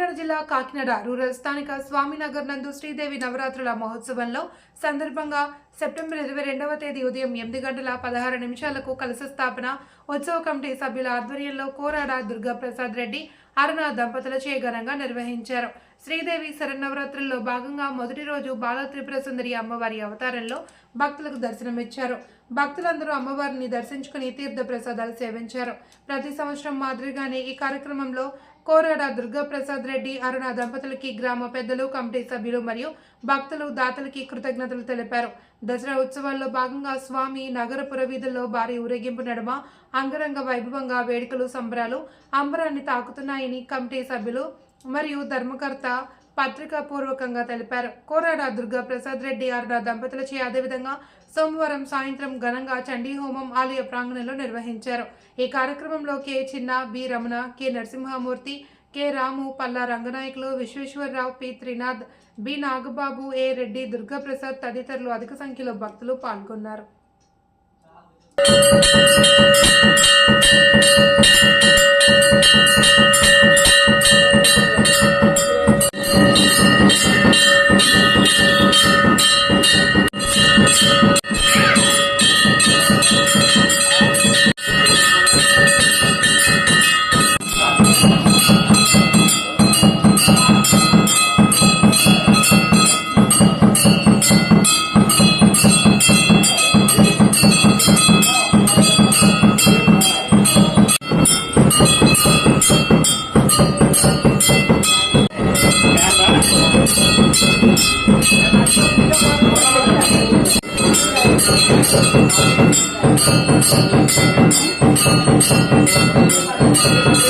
కాకినాడ జిల్లా కాకినాడ రూరల్ స్థానిక స్వామినగర్ నందు శ్రీదేవి నవరాత్రుల మహోత్సవంలో సందర్భంగా సెప్టెంబర్ ఇరవై రెండవ తేదీ ఉదయం ఎనిమిది గంటల పదహారు నిమిషాలకు కలశ స్థాపన ఉత్సవ కమిటీ సభ్యుల ఆధ్వర్యంలో కోరాడ దుర్గాప్రసాద్ రెడ్డి అరుణ దంపతులచే ఘనంగా నిర్వహించారు. శ్రీదేవి శరన్నవరాత్రుల్లో భాగంగా మొదటి రోజు బాల త్రిపుర సుందరి అమ్మవారి అవతారంలో భక్తులకు దర్శనమిచ్చారు. భక్తులందరూ అమ్మవారిని దర్శించుకుని తీర్థ ప్రసాదాలు సేవించారు. ప్రతి సంవత్సరం మాదిరిగానే ఈ కార్యక్రమంలో కోరాడ దుర్గాప్రసాద్ రెడ్డి అరుణ దంపతులకి గ్రామ పెద్దలు కమిటీ సభ్యులు మరియు భక్తులు దాతలకి కృతజ్ఞతలు తెలిపారు. దసరా ఉత్సవాల్లో భాగంగా స్వామి నగరపుర వీధుల్లో భారీ ఊరేగింపు నడుమ అంగరంగ వైభవంగా వేడుకలు సంబరాలు అంబరాన్ని తాకుతున్నాయని కమిటీ సభ్యులు మరియు ధర్మకర్త పత్రికాపూర్వకంగా తెలిపారు. కోరాడ దుర్గా ప్రసాద్ రెడ్డి అరుణ దంపతులచే అదేవిధంగా సోమవారం సాయంత్రం ఘనంగా చండీ హోమం ఆలయ ప్రాంగణంలో నిర్వహించారు. ఈ కార్యక్రమంలో K. Chinna B. Ramana K. Narasimhamurthy K. Ramu Palla Ranganayakulu Visweswararao P. Trinath B. Nagababu A. Reddy Durgaprasad తదితరులు అధిక సంఖ్యలో భక్తులు పాల్గొన్నారు. Thank you.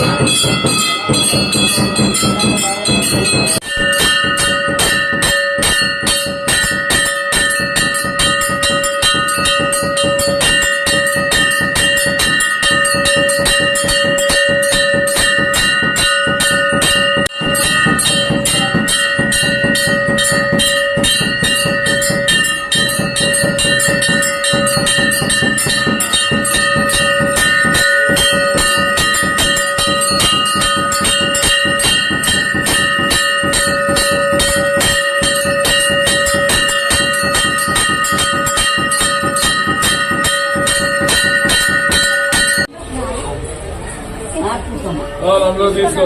ఫోటో తీసుకో.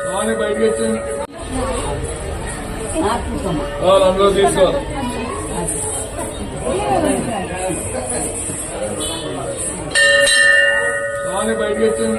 స్వామి బయటకు వచ్చింది అందులో తీసుకో. స్వామి బయటకు వచ్చింది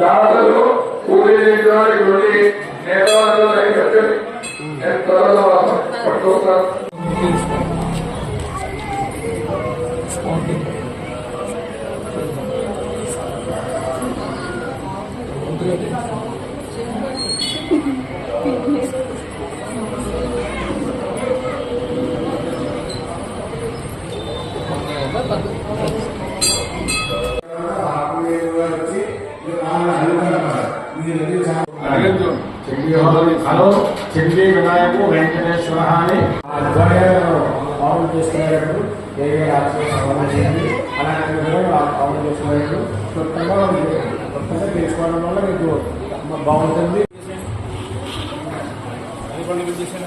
దాతలు కూలీ చేయడానికి నుండి నేతాలు నైకట్యం నేను త్వరలో పట్టుకుంటాను హలో చెంది వినాయకు వెంకటేశ్వర అని ఆధ్వర్యంలో పవన్ చేసుకునేటప్పుడు దేవి రాక్షసి అలాంటి విధంగా పవన్ చేసుకునేటప్పుడు క్లుప్తంగా క్లుప్తంగా తీసుకోవడం వల్ల మీకు బాగుంటుంది. సమంతమగ్నిం పరిశిక్ష్య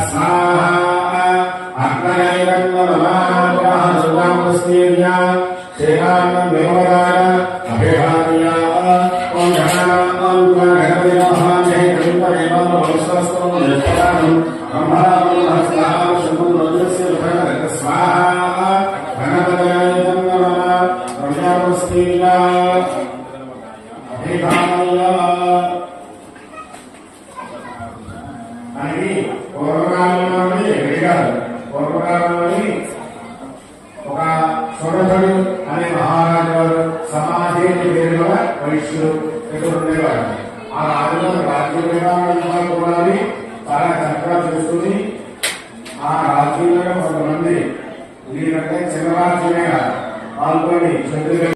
అనే మహారాజు వారు సమాధి పేరు వైశ్యులు ఇక్కడ ఉండేవారు ఆ రాజులను రాజ్య విధానం కూడా చాలా చక్కగా చేసుకుని ఆ రాజ్యంలో కొంతమంది వీరంటే చిన్న రాజ్యమే కాదు పాల్గొని చంద్రుగా